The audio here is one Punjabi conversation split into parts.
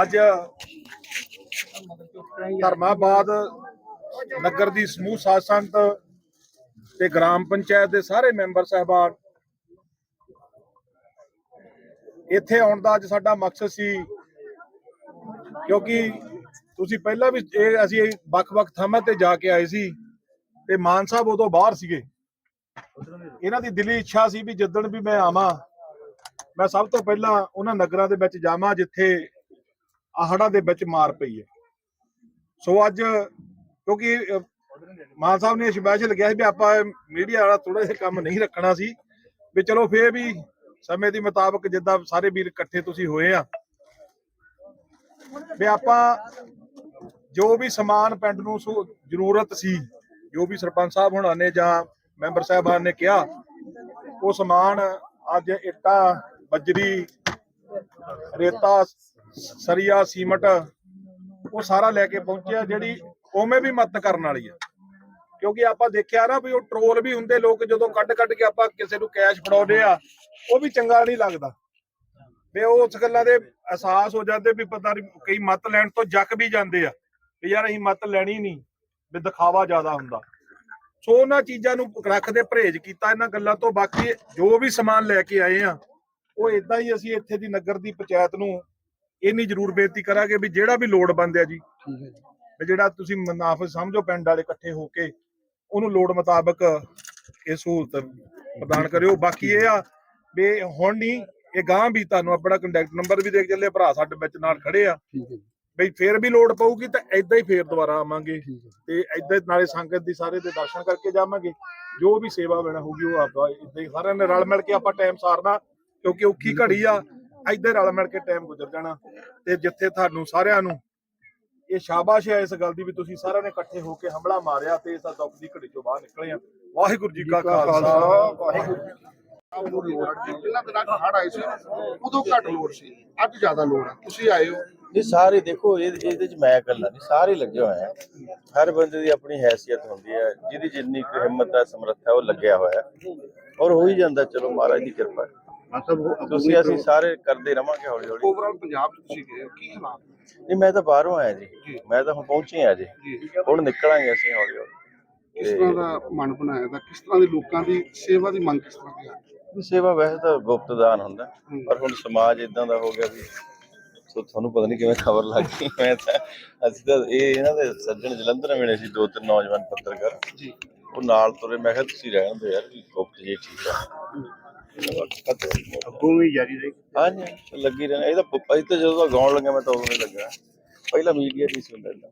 ਅੱਜ ਧਰਮਾਬਾਦ ਨਗਰ ਦੀ ਸਮੂਹ ਸਾਧ ਸੰਗਤ ਤੇ ਗ੍ਰਾਮ ਪੰਚਾਇਤ ਦੇ ਸਾਰੇ ਮੈਂਬਰ ਸਹਿਬਾਨ। ਇੱਥੇ ਆਉਣ ਦਾ ਅੱਜ ਸਾਡਾ ਮਕਸਦ ਸੀ, ਕਿਉਂਕਿ ਤੁਸੀਂ ਪਹਿਲਾਂ ਵੀ ਇਹ ਅਸੀਂ ਵੱਖ-ਵੱਖ ਥਾਵਾਂ ਤੇ ਜਾ ਕੇ ਆਏ ਸੀ। ਤੇ ਮਾਨ ਸਾਹਿਬ ਉਦੋਂ ਬਾਹਰ ਸੀਗੇ। ਇਹਨਾਂ ਦੀ ਦਿਲੀ ਇੱਛਾ ਸੀ ਵੀ ਜਿੱਦਣ ਵੀ ਮੈਂ ਆਵਾਂ ਮੈਂ ਸਭ ਤੋਂ ਪਹਿਲਾਂ ਉਹਨਾਂ ਨਗਰਾਂ ਦੇ ਵਿੱਚ ਜਾਵਾਂ ਜਿੱਥੇ ਆਹੜਾਂ ਦੇ ਵਿੱਚ ਮਾਰ ਪਈ ਹੈ। ਸੋ ਅੱਜ ਕਿਉਂਕਿ ਮਾਨ ਸਾਹਿਬ ਨੇ ਸਪੈਸ਼ਲ ਕਿਹਾ ਸੀ ਵੀ ਆਪਾਂ ਮੀਡੀਆ ਵਾਲਾ ਥੋੜਾ ਜਿਹਾ ਕੰਮ ਨਹੀਂ ਰੱਖਣਾ ਸੀ। ਵੀ ਚਲੋ ਫੇਰ ਵੀ ਸਮੇਂ ਦੇ ਮੁਤਾਬਕ ਜਿੱਦਾਂ ਸਾਰੇ ਵੀਰ ਇਕੱਠੇ ਤੁਸੀਂ ਹੋਏ ਆ। ਵੀ ਆਪਾਂ ਜੋ ਵੀ ਸਮਾਨ ਪਿੰਡ ਨੂੰ ਜ਼ਰੂਰਤ ਸੀ ਜੋ ਵੀ ਸਰਪੰਚ ਸਾਹਿਬ ਹੁਣਾਂ ਨੇ ਜਾਂ ਮੈਂਬਰ ਸਾਹਿਬਾਨ ਨੇ ਕਿਹਾ, ਉਹ ਸਮਾਨ ਅੱਜ ਇੱਟਾਂ, ਬਜਰੀ, ਰੇਤਾ ਸ- ਸਰੀਆ, ਸੀਮਟ, ਉਹ ਸਾਰਾ ਲੈ ਕੇ ਪਹੁੰਚਿਆ, ਜਿਹੜੀ ਉਵੇਂ ਵੀ ਮਤ ਕਰਨ ਵਾਲੀ ਆ ਕਿਉਂਕਿ ਆਪਾਂ ਦੇਖਿਆ ਨਾ ਵੀ ਉਹ ਟਰੋਲ ਵੀ ਹੁੰਦੇ ਲੋਕ, ਜਦੋਂ ਕੱਢ ਕੱਢ ਕੇ ਆਪਾਂ ਕਿਸੇ ਨੂੰ ਕੈਸ਼ ਫੜਾਉਂਦੇ ਆ, ਉਹ ਵੀ ਚੰਗਾ ਨਹੀਂ ਲੱਗਦਾ। ਵੀ ਉਹ ਉਸ ਗੱਲਾਂ ਦੇ ਅਹਿਸਾਸ ਹੋ ਜਾਂਦੇ ਵੀ ਪਤਾ ਨਹੀਂ ਕਈ ਮਤ ਲੈਣ ਤੋਂ ਜੱਕ ਵੀ ਜਾਂਦੇ ਆ, ਵੀ ਯਾਰ ਅਸੀਂ ਮਤ ਲੈਣੀ ਨਹੀਂ, ਵੀ ਦਿਖਾਵਾ ਜ਼ਿਆਦਾ ਹੁੰਦਾ। ਸੋ ਉਹਨਾਂ ਚੀਜ਼ਾਂ ਨੂੰ ਰੱਖਦੇ ਪਰਹੇਜ਼ ਕੀਤਾ ਇਹਨਾਂ ਗੱਲਾਂ ਤੋਂ ਬਾਕੀ ਜੋ ਵੀ ਸਮਾਨ ਲੈ ਕੇ ਆਏ ਆ ਉਹ ਇਦਾਂ ਹੀ ਅਸੀਂ ਇੱਥੇ ਦੀ ਨਗਰ ਦੀ ਪੰਚਾਇਤ ਨੂੰ ਇੰਨੀ ਜ਼ਰੂਰ ਬੇਨਤੀ ਕਰਾਂਗੇ ਵੀ ਜਿਹੜਾ ਵੀ ਲੋੜ ਬੰਦ ਆ ਜੀ ਵੀ ਜਿਹੜਾ ਤੁਸੀਂ ਮੁਨਾਫਾ ਸਮਝੋ ਪਿੰਡ ਵਾਲੇ ਇਕੱਠੇ ਹੋ ਕੇ ਉਹਨੂੰ ਲੋੜ ਮੁਤਾਬਕ ਇਹ ਸਹੂਲਤ ਪ੍ਰਦਾਨ ਕਰਿਓ। ਬਾਕੀ ਇਹ ਆ ਵੀ ਹੁਣ ਨਹੀਂ ਇਹ ਗਾਂ ਵੀ ਤੁਹਾਨੂੰ ਆਪਣਾ ਕੰਟੈਕਟ ਨੰਬਰ ਵੀ ਦੇਖ ਚੱਲੇ ਭਰਾ ਸਾਡੇ ਵਿੱਚ ਨਾਲ ਖੜੇ ਆ। ਹੈ ਬਈ ਫੇਰ ਵੀ ਲੋੜ ਪਊਗੀ ਤਾਂ ਏਦਾਂ ਹੀ ਫੇਰ ਦੁਬਾਰਾ ਆਵਾਂਗੇ। ਤੇ ਹੀ ਨਾਲੇ ਸੰਗਤ ਦੀ ਸਾਰੇ ਦੇ ਦਰਸ਼ਨ ਕਰਕੇ ਜਾਵਾਂਗੇ। ਜੋ ਵੀ ਸੇਵਾ ਲੈਣਾ ਹੋਊਗੀ ਉਹ ਆਪਾਂ ਏਦਾਂ ਹੀ ਸਾਰਿਆਂ ਨੇ ਰਲ ਮਿਲ ਕੇ ਆਪਾਂ ਟਾਈਮ ਸਾਰਨਾ ਕਿਉਂਕਿ ਔਖੀ ਘੜੀ ਆ। ਹੀ ਰਲ ਮਿਲ ਕੇ ਟਾਈਮ ਗੁਜ਼ਰ ਜਾਣਾ। ਤੇ ਜਿੱਥੇ ਤੁਹਾਨੂੰ ਸਾਰਿਆਂ ਨੂੰ ਇਹ ਸ਼ਾਬਾਸ਼ ਹੈ ਇਸ ਗੱਲ ਦੀ ਵੀ ਤੁਸੀਂ ਸਾਰਿਆਂ ਨੇ ਇਕੱਠੇ ਹੋ ਕੇ ਹਮਲਾ ਮਾਰਿਆ ਤੇ ਇਸ ਦੁੱਖ ਦੀ ਘੜੀ ਚੋਂ ਬਾਹਰ ਨਿਕਲੇ ਆ। ਵਾਹਿਗੁਰੂ ਜੀ ਕਾ ਖਾਲਸਾ। ਵਾਹਿਗੁਰੂ ਜੀ ਕੀ ਫਤਿਹ। ਲੋੜ ਹੈ ਪਹਿਲਾਂ ਦਿਨਾਂ ਹੜ ਆਏ ਸੀ ਉਦੋਂ ਘੱਟ ਲੋੜ ਸੀ ਅੱਜ ਜ਼ਿਆਦਾ ਲੋੜ ਹੈ ਤੁਸੀਂ ਆਏ ਹੋ। ਇਹ ਸਾਰੇ ਦੇਖੋ ਇਹ- ਇਹਦੇ ਚ ਮੈਂ ਇਕੱਲਾ ਨਹੀਂ ਸਾਰੇ ਲੱਗੇ ਹੋਏ ਆ। ਹਰ ਬੰਦੇ ਦੀ ਆਪਣੀ ਹੈਸੀਅਤ ਹੁੰਦੀ ਹੈ ਜਿਹਦੀ ਜਿੰਨੀ ਕੁ ਹਿੰਮਤ ਹੈ ਸਮਰੱਥਾ ਹੈ ਉਹ ਲੱਗਿਆ ਹੋਇਆ। ਹੈ ਔਰ ਹੋ ਹੀ ਜਾਂਦਾ ਚਲੋ ਮਹਾਰਾਜ ਦੀ ਕਿਰਪਾ। ਮਤਲਬ ਤੁਸੀਂ ਅਸੀਂ ਸਾਰੇ ਕਰਦੇ ਰਵਾਂਗੇ ਹੌਲੀ ਹੌਲੀ ਓਵਰਆਲ ਪੰਜਾਬ ਚ ਤੁਸੀਂ ਗਏ ਕੀ ਹਾਲਾਤ? ਨੇ? ਨਹੀਂ ਮੈਂ ਤਾਂ ਬਾਹਰੋਂ ਆਇਆ ਜੀ। ਮੈਂ ਤਾਂ ਹੁਣ ਪਹੁੰਚੇ ਆ ਜੀ। ਹੁਣ ਨਿਕਲਾਂਗੇ ਅਸੀਂ ਹੌਲੀ ਹੌਲੀ ਕਿਸ ਤਰ੍ਹਾਂ ਦਾ ਮਨ ਬਣਾਇਆ? ਦਾ ਕਿਸ ਤਰ੍ਹਾਂ ਦੇ ਲੋਕਾਂ ਦੀ ਸੇਵਾ ਦੀ ਮੰਗ ਕਿਸ ਤਰ੍ਹਾਂ ਦੀ ਹੈ ਵੀ ਸੇਵਾ ਵੈਸੇ ਤਾਂ ਗੁਪਤ ਦਾਨ ਹੁੰਦਾ ਪਰ ਹੁਣ ਸਮਾਜ ਇਦਾਂ ਦਾ ਹੋ ਗਿਆ ਵੀ ਸੋ ਤੁਹਾਨੂੰ ਪਤਾ ਨਹੀਂ ਕਿਵੇਂ ਖਬਰ ਲੱਗ ਗਈ। ਮੈਂ ਤਾਂ ਅਸੀਂ ਤਾਂ ਇਹ ਇਹਨਾਂ ਦੇ ਸੱਜਣ ਜਲੰਧਰ ਮਿਲੇ ਸੀ ਦੋ ਤਿੰਨ ਨੌਜਵਾਨ ਪੱਤਰਕਾਰ। ਜੀ। ਉਹ ਨਾਲ ਤੁਰੇ ਮੈਂ ਕਿਹਾ ਤੁਸੀਂ ਰਹਿਣ ਦਿਓ ਯਾਰ ਵੀ ਗੁਪਤ ਜੀ ਠੀਕ ਆ। ਅੱਗੋਂ ਵੀ ਜਾਰੀ ਰਹੀ। ਹਾਂਜੀ ਲੱਗੀ ਰਹਿਣਾ। ਇਹ ਤਾਂ ਅਸੀਂ ਤਾਂ ਜਦੋਂ ਦਾ ਗਾਉਣ ਲੱਗਾ ਮੈਂ ਤਾਂ ਉਦੋਂ ਹੀ ਲੱਗਾ ਪਹਿਲਾਂ ਮੀਡੀਆ ਨਹੀਂ ਸੀ ਹੁੰਦਾ ਏਦਾਂ।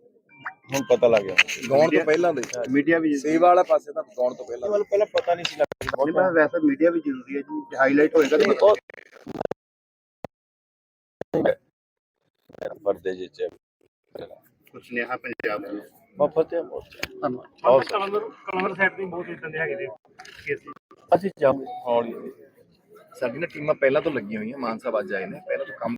ਹੁਣ ਪਤਾ ਲੱਗ ਗਿਆ। ਗਾਉਣ ਤੋਂ ਪਹਿਲਾਂ ਦੇ। ਮੀਡੀਆ ਵੀ ਸੇਵਾ ਵਾਲਾ ਪਾਸੇ ਤਾਂ ਗਾਉਣ ਤੋਂ ਪਹਿਲਾਂ ਮਤਲਬ ਪਹਿਲਾਂ ਪਤਾ ਨਹੀਂ ਸੀ ਲੱਗਦਾ ਮੈਂ ਵੈਸੇ ਮੀਡੀਆ ਵੀ ਜ਼ਰੂਰੀ ਹੈ ਜੀ ਹਾਈਲਾਈਟ ਹੋਏਗਾ ਨਹੀਂ, ਤਾਂ ਪਰਦੇ ਜਿਹੇ ਚ ਕੁਝ ਨਿਆ ਪੰਜਾਬ ਨੂੰ ਮਫਤ ਹੈ ਮੋਰਚਾ ਧੰਨਵਾਦ। ਬਹੁਤ ਕਲਵਰ ਕਲਵਰ ਸਾਈਡ ਤੇ ਬਹੁਤ ਇਦਾਂ ਦੇ ਹੈਗੇ ਦੇ ਅਸੀਂ ਜਾਵਾਂਗੇ। ਹੌਲੀ ਹੌਲੀ ਸਾਡੀ ਨਾ ਟੀਮਾਂ ਪਹਿਲਾਂ ਤੋਂ ਲੱਗੀਆਂ ਹੋਈਆਂ ਮਾਨ ਸਾਹਿਬ ਅੱਜ ਆਏ ਨੇ। ਪਹਿਲਾਂ ਤੋਂ ਕੰਮ